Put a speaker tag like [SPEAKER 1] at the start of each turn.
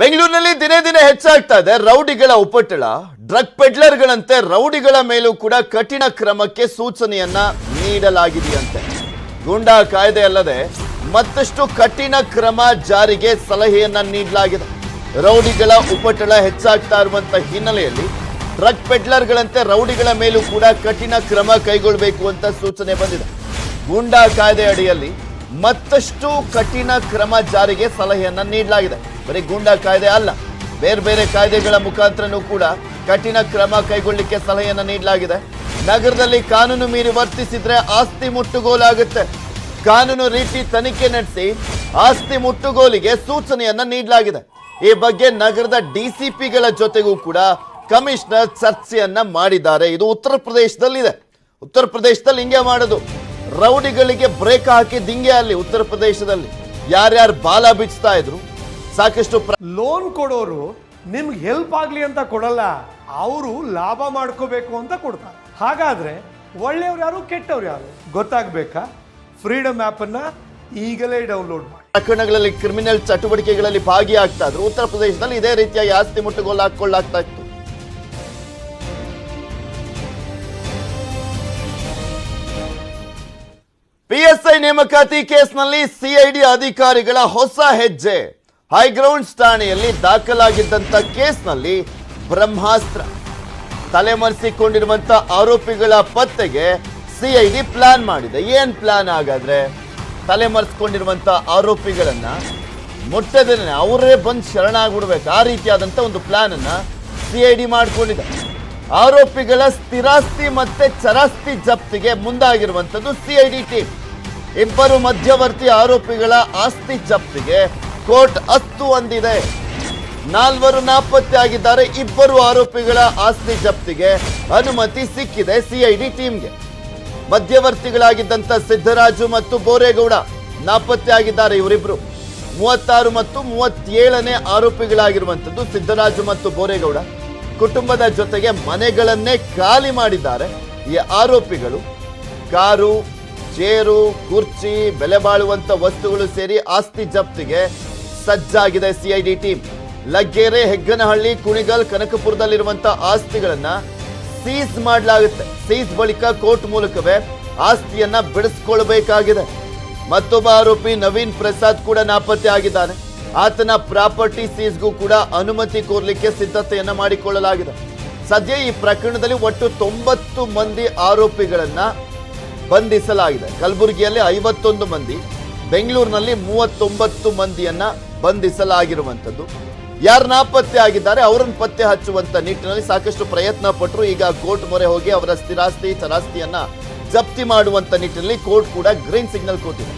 [SPEAKER 1] ಬೆಂಗಳೂರಿನಲ್ಲಿ ದಿನೇ ದಿನೇ ಹೆಚ್ಚಾಗ್ತಾ ಇದೆ. ರೌಡಿಗಳ ಉಪಟಳ, ಡ್ರಗ್ ಪೆಡ್ಲರ್ಗಳಂತೆ ರೌಡಿಗಳ ಮೇಲೂ ಕೂಡ ಕಠಿಣ ಕ್ರಮಕ್ಕೆ ಸೂಚನೆಯನ್ನ ನೀಡಲಾಗಿದೆಯಂತೆ. ಗೂಂಡಾ ಕಾಯ್ದೆ ಅಲ್ಲದೆ ಮತ್ತಷ್ಟು ಕಠಿಣ ಕ್ರಮ ಜಾರಿಗೆ ಸಲಹೆಯನ್ನ ನೀಡಲಾಗಿದೆ. ರೌಡಿಗಳ ಉಪಟಳ ಹೆಚ್ಚಾಗ್ತಾ ಇರುವಂತ ಹಿನ್ನೆಲೆಯಲ್ಲಿ ಡ್ರಗ್ ಪೆಡ್ಲರ್ಗಳಂತೆ ರೌಡಿಗಳ ಮೇಲೂ ಕೂಡ ಕಠಿಣ ಕ್ರಮ ಕೈಗೊಳ್ಳಬೇಕು ಅಂತ ಸೂಚನೆ ಬಂದಿದೆ. ಗೂಂಡಾ ಕಾಯ್ದೆ ಅಡಿಯಲ್ಲಿ ಮತ್ತಷ್ಟು ಕಠಿಣ ಕ್ರಮ ಜಾರಿಗೆ ಸಲಹೆಯನ್ನ ನೀಡಲಾಗಿದೆ. ಬರೀ ಗೂಂಡಾ ಕಾಯ್ದೆ ಅಲ್ಲ, ಬೇರೆ ಬೇರೆ ಕಾಯ್ದೆಗಳ ಮುಖಾಂತರನೂ ಕೂಡ ಕಠಿಣ ಕ್ರಮ ಕೈಗೊಳ್ಳಲಿಕ್ಕೆ ಸಲಹೆಯನ್ನ ನೀಡಲಾಗಿದೆ. ನಗರದಲ್ಲಿ ಕಾನೂನು ಮೀರಿ ವರ್ತಿಸಿದ್ರೆ ಆಸ್ತಿ ಮುಟ್ಟುಗೋಲಾಗುತ್ತೆ. ಕಾನೂನು ರೀತಿ ತನಿಖೆ ನಡೆಸಿ ಆಸ್ತಿ ಮುಟ್ಟುಗೋಲಿಗೆ ಸೂಚನೆಯನ್ನ ನೀಡಲಾಗಿದೆ. ಈ ಬಗ್ಗೆ ನಗರದ ಡಿಸಿಪಿಗಳ ಜೊತೆಗೂ ಕೂಡ ಕಮಿಷನರ್ ಚರ್ಚೆಯನ್ನ ಮಾಡಿದ್ದಾರೆ. ಇದು ಉತ್ತರ ಪ್ರದೇಶದಲ್ಲಿದೆ. ಉತ್ತರ ಪ್ರದೇಶದಲ್ಲಿ ಹಿಂಗೆ ಮಾಡೋದು. ರೌಡಿಗಳಿಗೆ ಬ್ರೇಕ್ ಹಾಕಿ ದಿಂಗೆ ಅಲ್ಲಿ ಉತ್ತರ ಪ್ರದೇಶದಲ್ಲಿ ಯಾರ್ಯಾರು ಬಾಲ ಬಿಚ್ತಾ ಇದ್ರು ಸಾಕಷ್ಟು
[SPEAKER 2] ಲೋನ್ ಕೊಡೋರು ನಿಮ್ಗೆ ಹೆಲ್ಪ್ ಆಗಲಿ ಅಂತ ಕೊಡಲ್ಲ ಅವರು ಲಾಭ ಮಾಡ್ಕೋಬೇಕು ಅಂತ ಕೊಡ್ತಾರೆ. ಹಾಗಾದ್ರೆ ಒಳ್ಳೆಯವ್ರು ಯಾರು ಕೆಟ್ಟವ್ರು ಯಾರು? ಗೊತ್ತಾಗಬೇಕಾ? ಫ್ರೀಡಮ್ ಅನ್ನ ಈಗಲೇ ಡೌನ್ಲೋಡ್ ಮಾಡಿ.
[SPEAKER 1] ಪ್ರಕರಣಗಳಲ್ಲಿ ಕ್ರಿಮಿನಲ್ ಚಟುವಟಿಕೆಗಳಲ್ಲಿ ಭಾಗಿಯಾಗ್ತಾ ಇದ್ರು. ಉತ್ತರ ಪ್ರದೇಶದಲ್ಲಿ ಇದೇ ರೀತಿಯಾಗಿ ಆಸ್ತಿ ಮುಟ್ಟುಗೋಲು ಹಾಕೊಳ್ಳಾಗ್ತಾ ಇತ್ತು. ನೇಮಕಾತಿ ಕೇಸ್ನಲ್ಲಿ ಸಿಐಡಿ ಅಧಿಕಾರಿಗಳ ಹೊಸ ಹೆಜ್ಜೆ. ಹೈಗ್ರೌಂಡ್ಸ್ ಠಾಣೆಯಲ್ಲಿ ದಾಖಲಾಗಿದ್ದಂತ ಕೇಸ್ನಲ್ಲಿ ಬ್ರಹ್ಮಾಸ್ತ್ರ. ತಲೆಮರೆಸಿಕೊಂಡಿರುವಂಥ ಆರೋಪಿಗಳ ಪತ್ತೆಗೆ ಸಿಐಡಿ ಪ್ಲಾನ್ ಮಾಡಿದೆ. ಏನ್ ಪ್ಲಾನ್ ಹಾಗಾದ್ರೆ? ತಲೆಮರೆಸ್ಕೊಂಡಿರುವಂಥ ಆರೋಪಿಗಳನ್ನ ಮುಟ್ಟದೇನೆ ಅವರೇ ಬಂದು ಶರಣಾಗ್ಬಿಡ್ಬೇಕು. ಆ ರೀತಿಯಾದಂತ ಒಂದು ಪ್ಲಾನ್ ಅನ್ನ ಸಿಐಡಿ ಮಾಡಿಕೊಂಡಿದೆ. ಆರೋಪಿಗಳ ಸ್ಥಿರಾಸ್ತಿ ಮತ್ತೆ ಚರಾಸ್ತಿ ಜಪ್ತಿಗೆ ಮುಂದಾಗಿರುವಂತದ್ದು ಸಿಐಡಿ ಟೀಮ್. ಇಬ್ಬರು ಮಧ್ಯವರ್ತಿ ಆರೋಪಿಗಳ ಆಸ್ತಿ ಜಪ್ತಿಗೆ ಕೋರ್ಟ್ ಅಸ್ತು ಅಂದಿದೆ. ನಾಲ್ವರು ನಾಪತ್ತೆ ಆಗಿದ್ದಾರೆ ಇಬ್ಬರು ಆರೋಪಿಗಳ ಆಸ್ತಿ ಜಪ್ತಿಗೆ ಅನುಮತಿ ಸಿಕ್ಕಿದೆ ಸಿಐಡಿ ಟೀಮ್ಗೆ. ಮಧ್ಯವರ್ತಿಗಳಾಗಿದ್ದಂತ ಸಿದ್ದರಾಜು ಮತ್ತು ಬೋರೇಗೌಡ ನಾಪತ್ತೆ ಆಗಿದ್ದಾರೆ ಇವರಿಬ್ರು. ಮೂವತ್ತಾರು ಮತ್ತು ಮೂವತ್ತೇಳನೇ ಆರೋಪಿಗಳಾಗಿರುವಂತದ್ದು ಸಿದ್ದರಾಜು ಮತ್ತು ಬೋರೇಗೌಡ. ಕುಟುಂಬದ ಜೊತೆಗೆ ಮನೆಗಳನ್ನೇ ಖಾಲಿ ಮಾಡಿದ್ದಾರೆ ಈ ಆರೋಪಿಗಳು. ಕಾರು ಚೇರು ಕುರ್ಚಿ, ಬೆಲೆ ಬಾಳುವಂತ ವಸ್ತುಗಳು ಸೇರಿ ಆಸ್ತಿ ಜಪ್ತಿಗೆ ಸಜ್ಜಾಗಿದೆ ಸಿಐಡಿ ಟೀಮ್. ಲಗ್ಗೆರೆ ಹೆಗ್ಗನಹಳ್ಳಿ, ಕುಣಿಗಲ್ ಕನಕಪುರದಲ್ಲಿರುವಂತಹ ಆಸ್ತಿಗಳನ್ನ ಸೀಸ್ ಮಾಡಲಾಗುತ್ತೆ. ಸೀಸ್ ಬಳಿಕ ಕೋರ್ಟ್ ಮೂಲಕವೇ ಆಸ್ತಿಯನ್ನ ಬಿಡಿಸ್ಕೊಳ್ಬೇಕಾಗಿದೆ. ಮತ್ತೊಬ್ಬ ಆರೋಪಿ ನವೀನ್ ಪ್ರಸಾದ್ ಕೂಡ ನಾಪತ್ತೆ ಆಗಿದ್ದಾನೆ. ಆತನ ಪ್ರಾಪರ್ಟಿ ಸೀಸ್ಗೂ ಕೂಡ ಅನುಮತಿ ಕೋರ್ಲಿಕ್ಕೆ ಸಿದ್ಧತೆಯನ್ನ ಮಾಡಿಕೊಳ್ಳಲಾಗಿದೆ. ಸದ್ಯ ಈ ಪ್ರಕರಣದಲ್ಲಿ ಒಟ್ಟು ತೊಂಬತ್ತು ಮಂದಿ ಆರೋಪಿಗಳನ್ನ ಬಂಧಿಸಲಾಗಿದೆ. ಕಲಬುರಗಿಯಲ್ಲಿ ಐವತ್ತೊಂದು ಮಂದಿ, ಬೆಂಗಳೂರಿನಲ್ಲಿ ಮೂವತ್ತೊಂಬತ್ತು ಮಂದಿಯನ್ನ ಬಂಧಿಸಲಾಗಿರುವಂಥದ್ದು. ಯಾರು ನಾಪತ್ತೆ ಆಗಿದ್ದಾರೆ, ಅವರನ್ನು ಪತ್ತೆ ಹಚ್ಚುವಂತ ನಿಟ್ಟಿನಲ್ಲಿ ಸಾಕಷ್ಟು ಪ್ರಯತ್ನ ಪಟ್ಟರು ಈಗ ಕೋರ್ಟ್ ಮೊರೆ ಹೋಗಿ ಅವರ ಸ್ಥಿರಾಸ್ತಿ, ಚರಾಸ್ತಿಯನ್ನ ಜಪ್ತಿ ಮಾಡುವಂತ ನಿಟ್ಟಿನಲ್ಲಿ ಕೋರ್ಟ್ ಕೂಡ ಗ್ರೀನ್ ಸಿಗ್ನಲ್ ಕೊಟ್ಟಿದೆ.